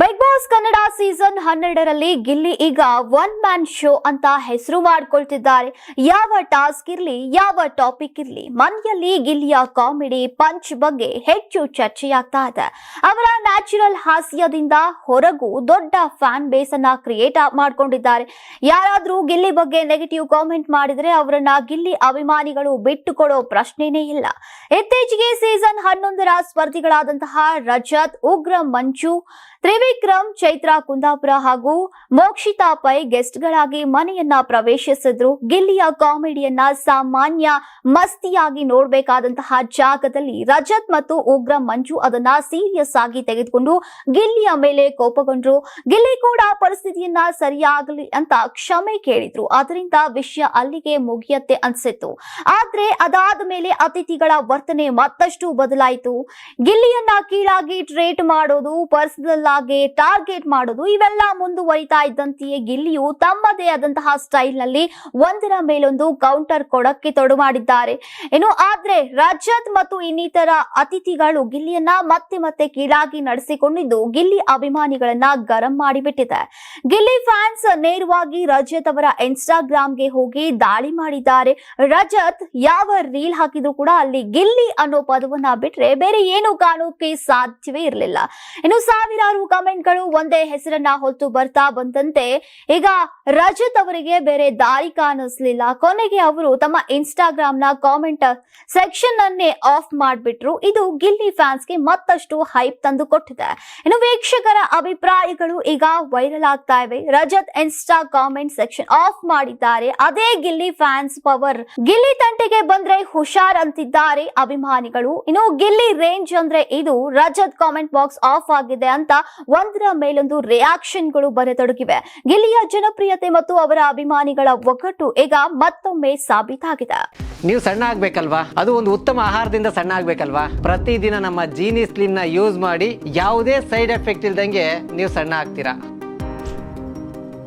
Big boss Kannada season ಹನ್ನೆರಡರಲ್ಲಿ ಗಿಲ್ಲಿ ಈಗ one man show ಅಂತ ಹೆಸರು ಮಾಡ್ಕೊಳ್ತಿದ್ದಾರೆ. ಯಾವ ಟಾಸ್ಕ್ ಇರ್ಲಿ, ಯಾವ ಟಾಪಿಕ್ ಇರ್ಲಿ, ಮನೆಯಲ್ಲಿ ಗಿಲ್ಲಿಯ ಕಾಮಿಡಿ, ಪಂಚ್ ಬಗ್ಗೆ ಹೆಚ್ಚು ಚರ್ಚೆಯಾಗ್ತಾ ಇದೆ. ಅವರ ನ್ಯಾಚುರಲ್ ಹಾಸ್ಯದಿಂದ ಹೊರಗೂ ದೊಡ್ಡ ಫ್ಯಾನ್ ಬೇಸ್ ಅನ್ನ ಕ್ರಿಯೇಟ್ ಮಾಡ್ಕೊಂಡಿದ್ದಾರೆ. ಯಾರಾದರೂ ಗಿಲ್ಲಿ ಬಗ್ಗೆ ನೆಗೆಟಿವ್ ಕಾಮೆಂಟ್ ಮಾಡಿದ್ರೆ ಅವರನ್ನ ಗಿಲ್ಲಿ ಅಭಿಮಾನಿಗಳು ಬಿಟ್ಟುಕೊಡೋ ಪ್ರಶ್ನೆನೇ ಇಲ್ಲ. ಇತ್ತೀಚೆಗೆ ಸೀಸನ್ ಹನ್ನೊಂದರ ಸ್ಪರ್ಧಿಗಳಾದಂತಹ ರಜತ್, ಉಗ್ರ ಮಂಜು ತ್ರಿವಿಕ್ರಮ್ ಚೈತ್ರ, ಕುಂದಾಪುರ ಹಾಗೂ ಮೋಕ್ಷಿತಾ ಪೈ ಗೆಸ್ಟ್ಗಳಾಗಿ ಮನೆಯನ್ನ ಪ್ರವೇಶಿಸಿದ್ರು. ಗಿಲ್ಲಿಯ ಕಾಮಿಡಿಯನ್ನ ಸಾಮಾನ್ಯ ಮಸ್ತಿಯಾಗಿ ನೋಡಬೇಕಾದಂತಹ ಜಾಗದಲ್ಲಿ ರಜತ್ ಮತ್ತು ಉಗ್ರ ಮಂಜು ಅದನ್ನ ಸೀರಿಯಸ್ ಆಗಿ ತೆಗೆದುಕೊಂಡು ಗಿಲ್ಲಿಯ ಮೇಲೆ ಕೋಪಗೊಂಡ್ರು. ಗಿಲ್ಲಿ ಕೂಡ ಪರಿಸ್ಥಿತಿಯನ್ನ ಸರಿಯಾಗಲಿ ಅಂತ ಕ್ಷಮೆ ಕೇಳಿದ್ರು. ಅದರಿಂದ ವಿಷಯ ಅಲ್ಲಿಗೆ ಮುಗಿಯತ್ತೆ ಅನ್ಸಿತ್ತು. ಆದ್ರೆ ಅದಾದ ಮೇಲೆ ಅತಿಥಿಗಳ ವರ್ತನೆ ಮತ್ತಷ್ಟು ಬದಲಾಯಿತು. ಗಿಲ್ಲಿಯನ್ನ ಕೀಳಾಗಿ ಟ್ರೇಟ್ ಮಾಡೋದು ಪರ್ಸನಲ್ ಆಗಿ ಟಾರ್ಗೆಟ್ ಮಾಡೋದು ಇವೆಲ್ಲ ಮುಂದುವರಿತಾ ಇದ್ದಂತೆಯೇ ಗಿಲ್ಲಿಯು ತಮ್ಮದೇ ಆದಂತಹ ಸ್ಟೈಲ್ನಲ್ಲಿ ಒಂದರ ಮೇಲೊಂದು ಕೌಂಟರ್ ಕೊಡಕ್ಕೆ ತೊಡು ಮಾಡಿದ್ದಾರೆ. ಏನು ಆದ್ರೆ ರಜತ್ ಮತ್ತು ಇನ್ನಿತರ ಅತಿಥಿಗಳು ಗಿಲ್ಲಿಯನ್ನ ಮತ್ತೆ ಮತ್ತೆ ಕೀಳಾಗಿ ನಡೆಸಿಕೊಂಡಿದ್ದು ಗಿಲ್ಲಿ ಅಭಿಮಾನಿಗಳನ್ನ ಗರಂ ಮಾಡಿಬಿಟ್ಟಿದೆ. ಗಿಲ್ಲಿ ಫ್ಯಾನ್ಸ್ ನೇರವಾಗಿ ರಜತ್ ಅವರ ಇನ್ಸ್ಟಾಗ್ರಾಮ್ಗೆ ಹೋಗಿ ದಾಳಿ ಮಾಡಿದ್ದಾರೆ. ರಜತ್ ಯಾವ ರೀಲ್ ಹಾಕಿದ್ರು ಕೂಡ ಅಲ್ಲಿ ಗಿಲ್ಲಿ ಅನ್ನೋ ಪದವನ್ನ ಬಿಟ್ರೆ ಬೇರೆ ಏನು ಕಾಣೋಕೆ ಸಾಧ್ಯವೇ ಇರಲಿಲ್ಲ. ಇನ್ನು ಸಾವಿರಾರು ಕಮೆಂಟ್ಗಳು ಒಂದೇ ಹೆಸರನ್ನ ಹೊತ್ತು ಬರ್ತಾ ಬಂದಂತೆ ಈಗ ರಜತ್ ಅವರಿಗೆ ಬೇರೆ ದಾರಿ ಕಾಣಿಸ್ಲಿಲ್ಲ. ಕೊನೆಗೆ ಅವರು ತಮ್ಮ ಇನ್ಸ್ಟಾಗ್ರಾಮ್ನ ಕಾಮೆಂಟ್ ಸೆಕ್ಷನ್ ಅನ್ನೇ ಆಫ್ ಮಾಡಿಬಿಟ್ರು. ಇದು ಗಿಲ್ಲಿ ಫ್ಯಾನ್ಸ್ಗೆ ಮತ್ತಷ್ಟು ಹೈಪ್ ತಂದು ಕೊಟ್ಟಿದೆ. ಇನ್ನು ವೀಕ್ಷಕರ ಅಭಿಪ್ರಾಯಗಳು ಈಗ ವೈರಲ್ ಆಗ್ತಾ ಇವೆ. Rajat insta comment section off ಮಾಡಿದ್ದಾರೆ. ಅದೇ ಗಿಲ್ಲಿ ಫ್ಯಾನ್ಸ್ ಪವರ್ ಗಿಲ್ಲಿ ತಂಟೆಗೆ ಬಂದ್ರೆ ಹುಷಾರ್ ಅಂತಿದ್ದಾರೆ ಅಭಿಮಾನಿಗಳು. ಇನ್ನು ಗಿಲ್ಲಿ ರೇಂಜ್ ಅಂದ್ರೆ ಇದು ರಜತ್ ಕಾಮೆಂಟ್ ಬಾಕ್ಸ್ ಆಫ್ ಆಗಿದೆ ಅಂತ ಒಂದರ ಮೇಲೊಂದು ರಿಯಾಕ್ಷನ್ಗಳು ಬರತೊಡಗಿವೆ. ಗಿಲಿಯ ಜನಪ್ರಿಯತೆ ಮತ್ತು ಅವರ ಅಭಿಮಾನಿಗಳ ಒಗ್ಗಟ್ಟು ಈಗ ಮತ್ತೊಮ್ಮೆ ಸಾಬೀತಾಗಿದೆ. ನೀವು ಸಣ್ಣ ಆಗ್ಬೇಕಲ್ವಾ? ಅದು ಒಂದು ಉತ್ತಮ ಆಹಾರದಿಂದ ಸಣ್ಣ ಆಗ್ಬೇಕಲ್ವಾ? ಪ್ರತಿದಿನ ನಮ್ಮ ಜೀನಿ ಸ್ಲಿಮ್ನ ಯೂಸ್ ಮಾಡಿ ಯಾವುದೇ ಸೈಡ್ ಎಫೆಕ್ಟ್ ಇಲ್ದಂಗೆ ನೀವು ಸಣ್ಣ ಆಗ್ತೀರಾ?